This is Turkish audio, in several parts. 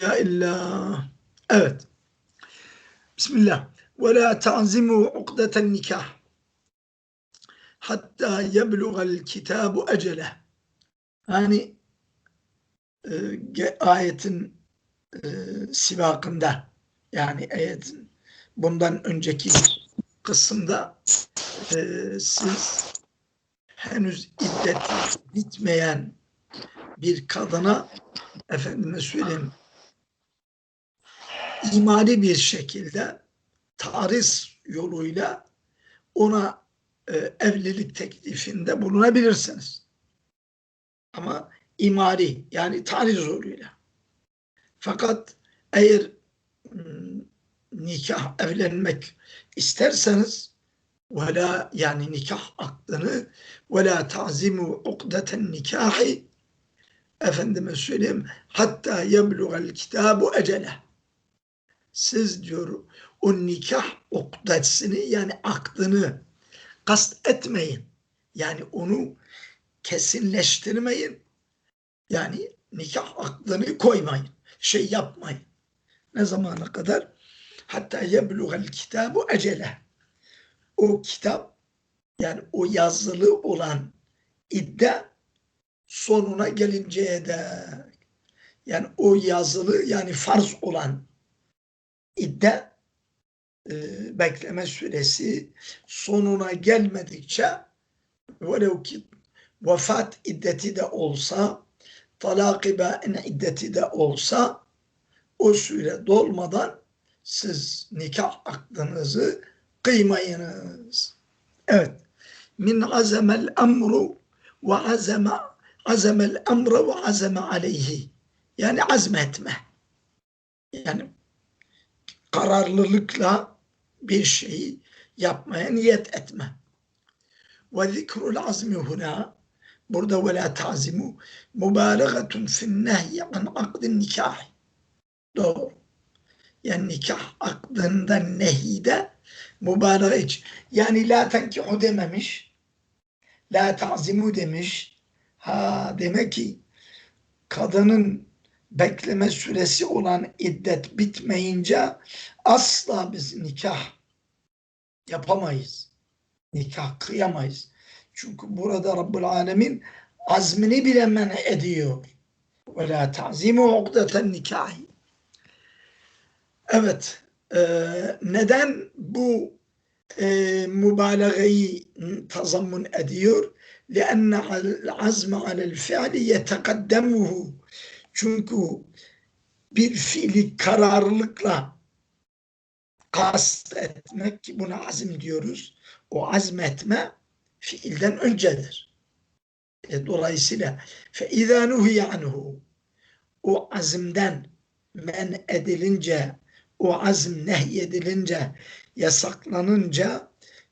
ya illa. Evet. Bismillah. Ve la ta'zimu ukdeten nikah hatta yebluğal kitabu ecele. Yani e, ayetin e, sivakında yani ayetin bundan önceki kısımda e, siz henüz iddet bitmeyen bir kadına efendime söyleyeyim imani bir şekilde tariz yoluyla ona e, evlilik teklifinde bulunabilirsiniz. Ama imari yani tariz yoluyla. Fakat eğer hmm, nikah evlenmek isterseniz vela yani nikah aklını ve la ta'zimu ukdeten nikahi efendime söyleyeyim hatta yebluğel kitabu ecele siz diyor o nikah ukdesini yani aklını kast etmeyin. Yani onu kesinleştirmeyin. Yani nikah aklını koymayın. Şey yapmayın. Ne zamana kadar? Hatta yebluğel kitabu ecele. O kitap yani o yazılı olan iddia sonuna gelinceye dek. Yani o yazılı yani farz olan iddia e, bekleme süresi sonuna gelmedikçe velev ki vefat iddeti de olsa talak-ı iddeti de olsa o süre dolmadan siz nikah aklınızı kıymayınız. Evet. Min azemel emru ve azeme azemel emre ve azeme aleyhi. Yani azmetme. Yani kararlılıkla bir şeyi yapmaya niyet etme. Ve zikrul azmi huna burada ve la tazimu mübalagatun fin nehyi an akdin nikah. Doğru. Yani nikah akdında nehide mübalağa hiç. Yani la tenkihu dememiş. La tazimu demiş. Ha demek ki kadının bekleme süresi olan iddet bitmeyince asla biz nikah yapamayız. Nikah kıyamayız. Çünkü burada Rabbul Alemin azmini bile men ediyor. Ve la ta'zimu ukdeten nikahi. Evet. E, neden bu e, mübalağayı tazammun ediyor? لأن العزم على الفعل يتقدمه çünkü bir fiili kararlılıkla kast etmek ki buna azim diyoruz. O azmetme fiilden öncedir. E, dolayısıyla izâ nuhiye anhu o azimden men edilince o azm nehyedilince yasaklanınca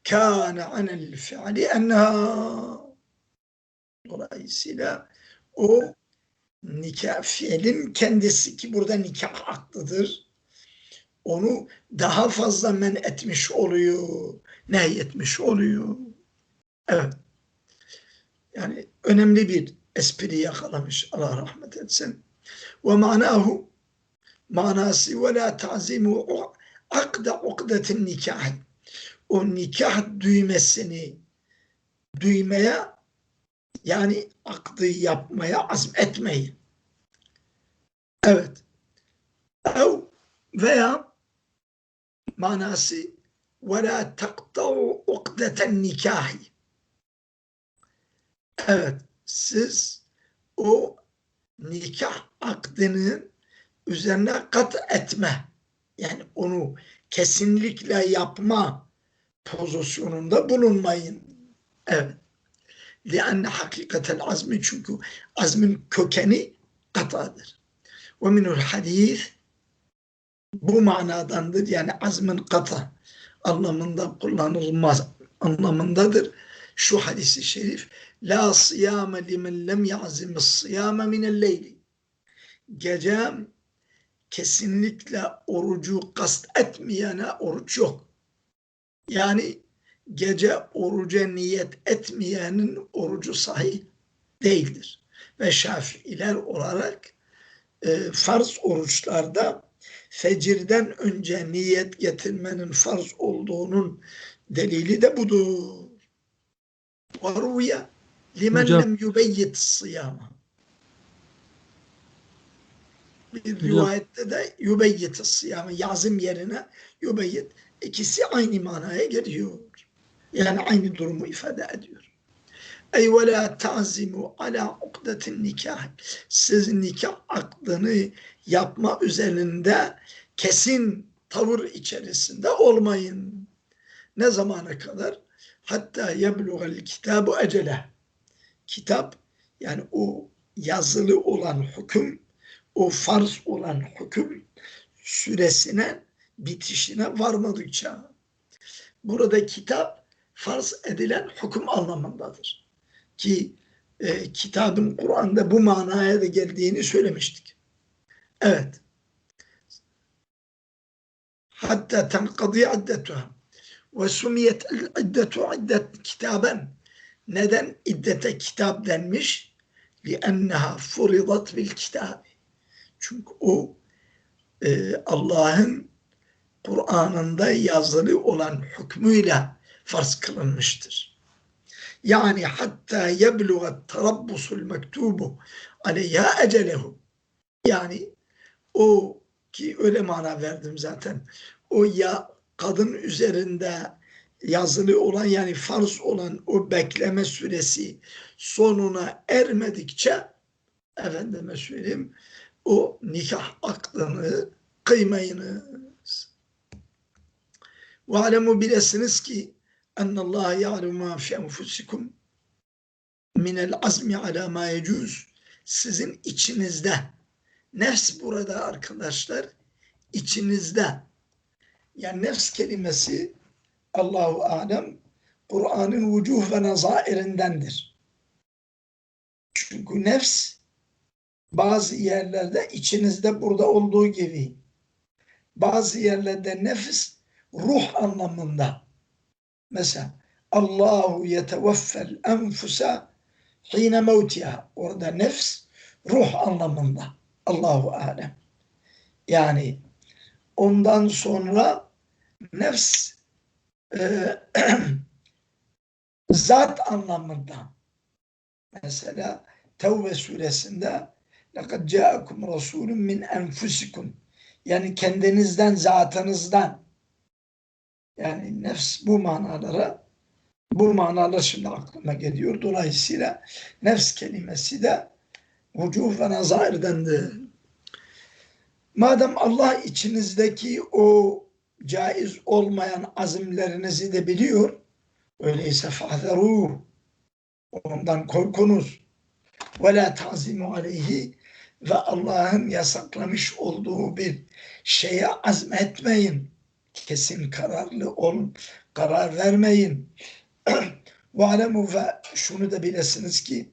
kâne anel fi'li enhâ dolayısıyla o nikah fiilin kendisi ki burada nikah aklıdır. Onu daha fazla men etmiş oluyor. Nehyetmiş oluyor. Evet. Yani önemli bir espri yakalamış. Allah rahmet etsin. Ve manahu manası ve la ta'zimu akda ukdetin nikah. O nikah düğmesini düğmeye yani akdı yapmaya azmetmeyin. Evet. Ev veya manası ve la taktau ukdeten nikahi. Evet. Siz o nikah akdinin üzerine kat etme. Yani onu kesinlikle yapma pozisyonunda bulunmayın. Evet. لأن حقيقة العزم çünkü azmin kökeni katadır. Ve minul hadis bu manadandır. Yani azmin kata anlamında kullanılmaz anlamındadır. Şu hadisi şerif La siyame limen lem ya'zimis siyame minel leyli Gece kesinlikle orucu kast etmeyene oruç yok. Yani gece oruca niyet etmeyenin orucu sahih değildir. Ve şafiiler olarak e, farz oruçlarda fecirden önce niyet getirmenin farz olduğunun delili de budur. وَرُوْيَ لِمَنْ Hocam. لَمْ يُبَيِّتْ الصِّيَامَ Bir Hocam. rivayette de yubeyyit sıyamı yazım yerine yubeyyit ikisi aynı manaya geliyor. Yani aynı durumu ifade ediyor. Ey ve la ta'zimu ala ukdetin nikah. Siz nikah akdını yapma üzerinde kesin tavır içerisinde olmayın. Ne zamana kadar? Hatta yebluğel kitabu ecele. Kitap yani o yazılı olan hüküm, o farz olan hüküm süresine bitişine varmadıkça. Burada kitap farz edilen hüküm anlamındadır Ki e, kitabın Kur'an'da bu manaya da geldiğini söylemiştik. Evet. Hatta tenkadi iddetuha ve sumiyet iddetu iddet kitaben. Neden iddete kitap denmiş? لِأَنَّهَا فُرِضَتْ بِالْكِتَابِ Çünkü o e, Allah'ın Kur'an'ında yazılı olan hükmüyle farz kılınmıştır. Yani hatta yebluğa tarabbusul mektubu aleyha ecelehu. Yani o ki öyle mana verdim zaten. O ya kadın üzerinde yazılı olan yani farz olan o bekleme süresi sonuna ermedikçe efendime söyleyeyim o nikah aklını kıymayınız. Ve alemu bilesiniz ki ennallâhe ya'lemu mâ fi enfusikum minel azmi ala ma yecuz. Sizin içinizde nefs burada arkadaşlar içinizde. Yani nefs kelimesi Allahu alem Kur'an'ın vucuh ve nazairindendir. Çünkü nefs bazı yerlerde içinizde burada olduğu gibi bazı yerlerde nefis ruh anlamında mesela Allahu yeteveffel enfusa hine mevtiha orada nefs ruh anlamında Allahu alem yani ondan sonra nefs e, zat anlamında mesela Tevbe suresinde لَقَدْ جَاءَكُمْ رَسُولٌ مِنْ أَنْفُسِكُمْ Yani kendinizden, zatınızdan. yani nefs bu manalara bu manalar şimdi aklıma geliyor. Dolayısıyla nefs kelimesi de vucuh ve nazairdendir. Madem Allah içinizdeki o caiz olmayan azimlerinizi de biliyor, öyleyse fahzeruh, ondan korkunuz. Ve la tazimu aleyhi ve Allah'ın yasaklamış olduğu bir şeye azmetmeyin. Kesin kararlı olun, karar vermeyin. ve alemu ve şunu da bilesiniz ki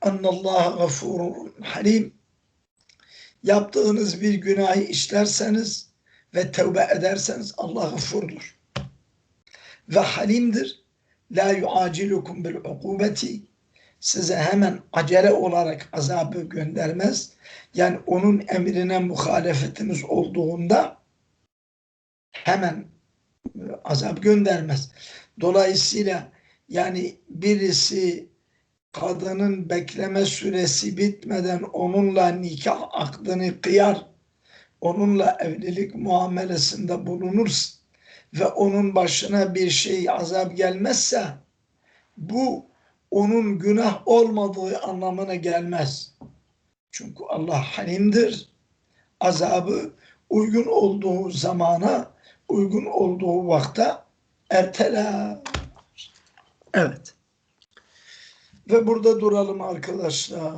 Annallahu gafurun halim yaptığınız bir günahı işlerseniz ve tevbe ederseniz Allah gafurdur. Ve halimdir. La yuacilukum bil ukubeti size hemen acele olarak azabı göndermez. Yani onun emrine muhalefetiniz olduğunda hemen azap göndermez. Dolayısıyla yani birisi kadının bekleme süresi bitmeden onunla nikah akdını kıyar, onunla evlilik muamelesinde bulunur ve onun başına bir şey azap gelmezse bu onun günah olmadığı anlamına gelmez. Çünkü Allah halimdir. Azabı uygun olduğu zamana, uygun olduğu vakte erteler. Evet. Ve burada duralım arkadaşlar.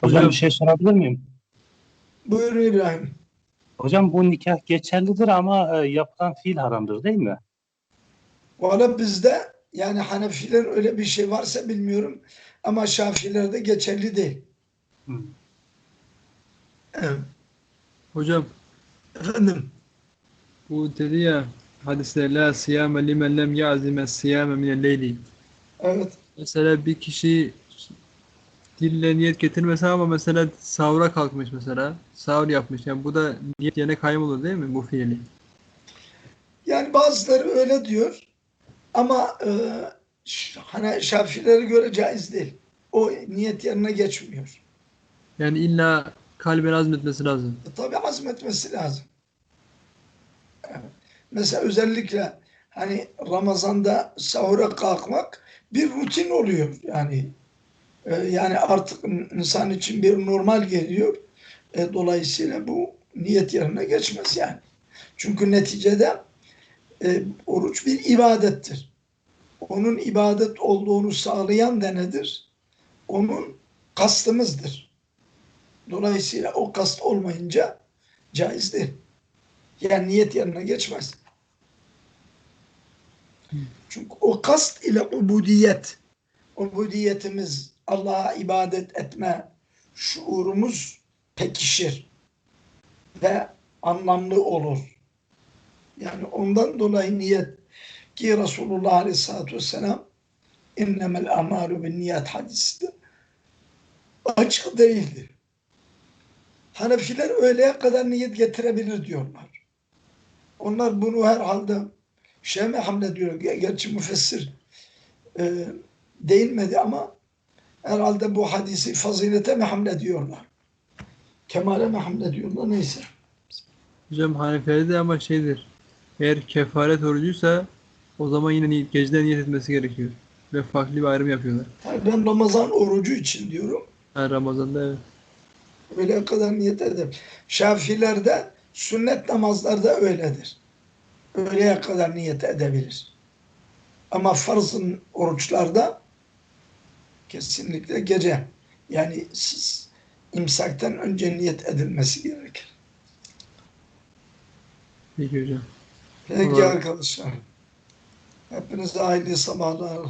Hocam bir şey sorabilir miyim? Buyurun İbrahim. Hocam bu nikah geçerlidir ama e, yapılan fiil haramdır değil mi? Valla bizde yani Hanefiler öyle bir şey varsa bilmiyorum ama Şafilerde geçerli değil. Hı. Evet. Hocam Efendim. bu dedi ya hadiste la siyame limen lem ya'zime siyame minel leyli. Evet. Mesela bir kişi dille niyet getirmese ama mesela sahura kalkmış mesela. Sahur yapmış. Yani bu da niyet yerine kaym olur değil mi bu fiili? Yani bazıları öyle diyor ama e, hani Şafilere göre caiz değil. O niyet yerine geçmiyor. Yani illa kalben azmetmesi lazım. E, tabii azmetmesi lazım. Evet. Mesela özellikle hani Ramazan'da sahura kalkmak bir rutin oluyor yani. E, yani artık insan için bir normal geliyor. E, dolayısıyla bu niyet yerine geçmez yani. Çünkü neticede e, oruç bir ibadettir. Onun ibadet olduğunu sağlayan da nedir? Onun kastımızdır. Dolayısıyla o kast olmayınca caiz değil. Yani niyet yerine geçmez. Çünkü o kast ile ubudiyet, ubudiyetimiz, Allah'a ibadet etme şuurumuz pekişir ve anlamlı olur. Yani ondan dolayı niyet ki Resulullah Aleyhisselatü Vesselam innemel amalu bin niyet hadisi de açık değildir. Hanefiler öğleye kadar niyet getirebilir diyorlar. Onlar bunu herhalde şey mi hamlediyor? Ger- Gerçi müfessir e, değinmedi ama herhalde bu hadisi fazilete mi hamlediyorlar? Kemale mi hamlediyorlar? Neyse. Hocam Hanefilerde ama şeydir. Eğer kefaret orucuysa o zaman yine niyet, geceden niyet etmesi gerekiyor. Ve farklı bir ayrım yapıyorlar. Ben Ramazan orucu için diyorum. Ha, Ramazan'da evet. Öğleye kadar niyet eder. Şafilerde sünnet namazlarda öyledir. Öğleye kadar niyet edebilir. Ama farzın oruçlarda kesinlikle gece. Yani siz imsaktan önce niyet edilmesi gerekir. Peki hocam. Peki arkadaşlar. Hepinize hayırlı sabahlar.